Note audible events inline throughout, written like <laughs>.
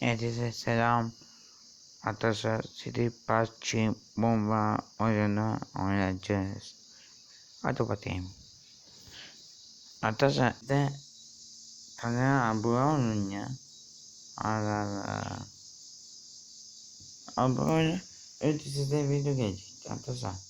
Herkese selam. Arkadaşlar City PUBG bomba oyunu oynayacağız. Hadi bakayım. Arkadaşlar de kanala abone olun ya. Allah Allah. Abone olun. Öyle size video gelecek arkadaşlar.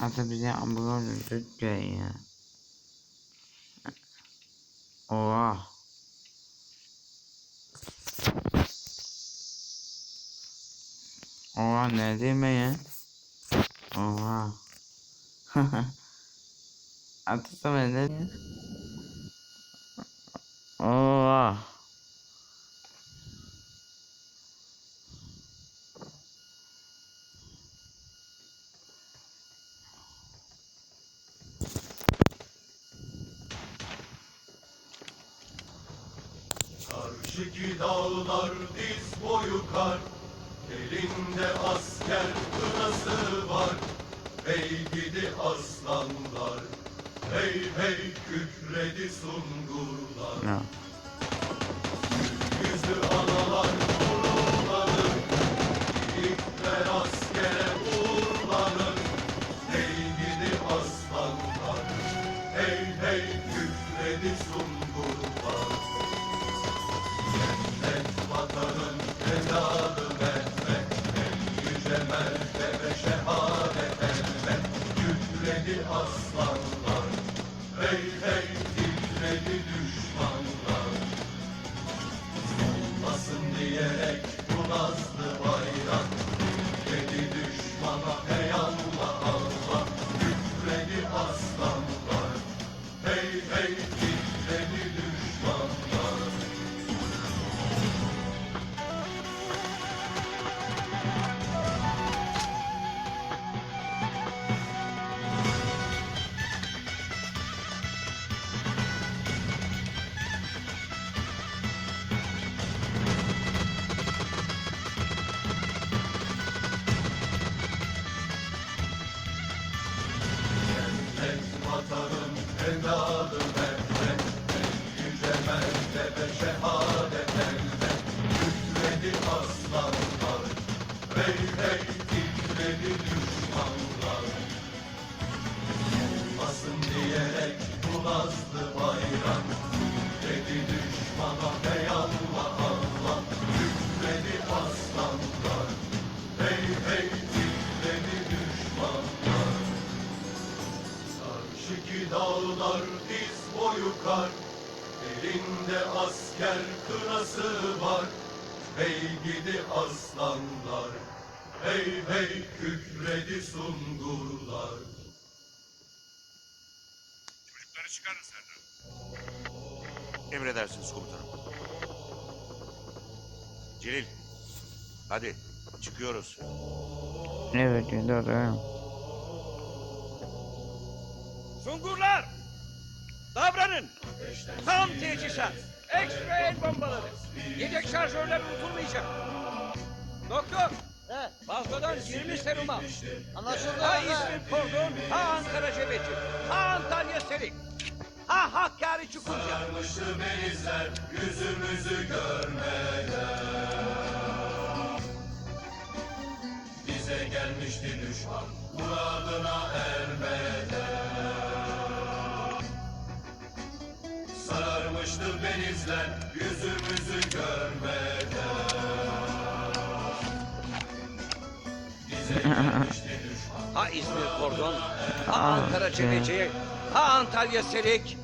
Artık bize olun lütfen ya. Oha. Oha ne deme ya? Oha. <laughs> Sana ne? Oha. Karşıki dağlar diz boyu kar. Elinde asker kınası var. Hey gidi aslanlar. Hey hey kükredi sungurlar. Ne? Hey hey titredi düşmanlar şehadet elbet aslanlar Hey hey titredi düşmanlar Olmasın diyerek bu nazlı bayrak düşmana hey Allah Allah aslanlar Hey hey titredi düşmanlar Karşıki dağlar diz boyu kar Elinde asker kınası var Hey gidi aslanlar Hey hey kükredi sungurlar Çocukları çıkarın Serdar. Emredersiniz komutanım. Celil. Hadi çıkıyoruz. Evet doğru. Sungurlar! Davranın! Tam teçhizat! Ekstra el bombaları! Yedek şarjörler unutulmayacak! Doktor! He, Balkodan 20 serum al. anlaşıldı Ha. İzmir Kordon, ha Ankara Cebeci, ha Antalya Serik, ha Hakkari Çukurca. Sarmıştı benizler yüzümüzü görmeden Bize gelmişti düşman muradına ermeden Sararmıştı benizler yüzümüzü görmeden Ha İzmir Kordon, ha Ankara Cebeci, ha Antalya Serik,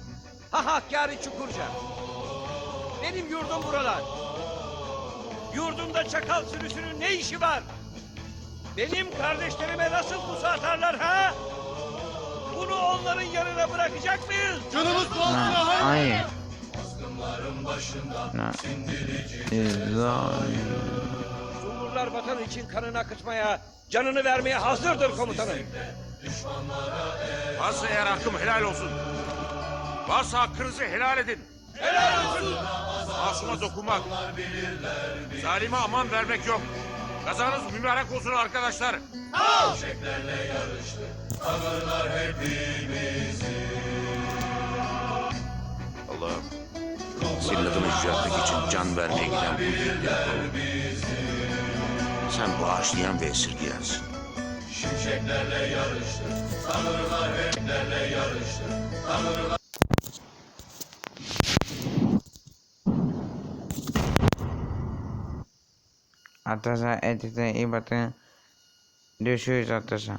ha Hakkari Çukurca. Benim yurdum buralar. Yurdumda çakal sürüsünün ne işi var? Benim kardeşlerime nasıl pusu atarlar ha? Bunu onların yanına bırakacak mıyız? Canımız Ha, hayır. Azgınlar İzlan. Sungurlar vatan için kanını akıtmaya, canını vermeye hazırdır komutanım. Varsa eğer hakkım helal olsun. Varsa hakkınızı helal edin. Helal olsun. Masuma dokunmak. Zalime aman vermek yok. Kazanız mübarek olsun arkadaşlar. Allah'ım. Senin adını yüceltmek için can vermeye giden bu yiğitler. Sen bağışlayan ve esirgeyensin. Şimşeklerle yarıştı. Tanrılar heplerle yarıştı. Tanrılar Atasa edite iyi bakın. Düşüyoruz Atasa.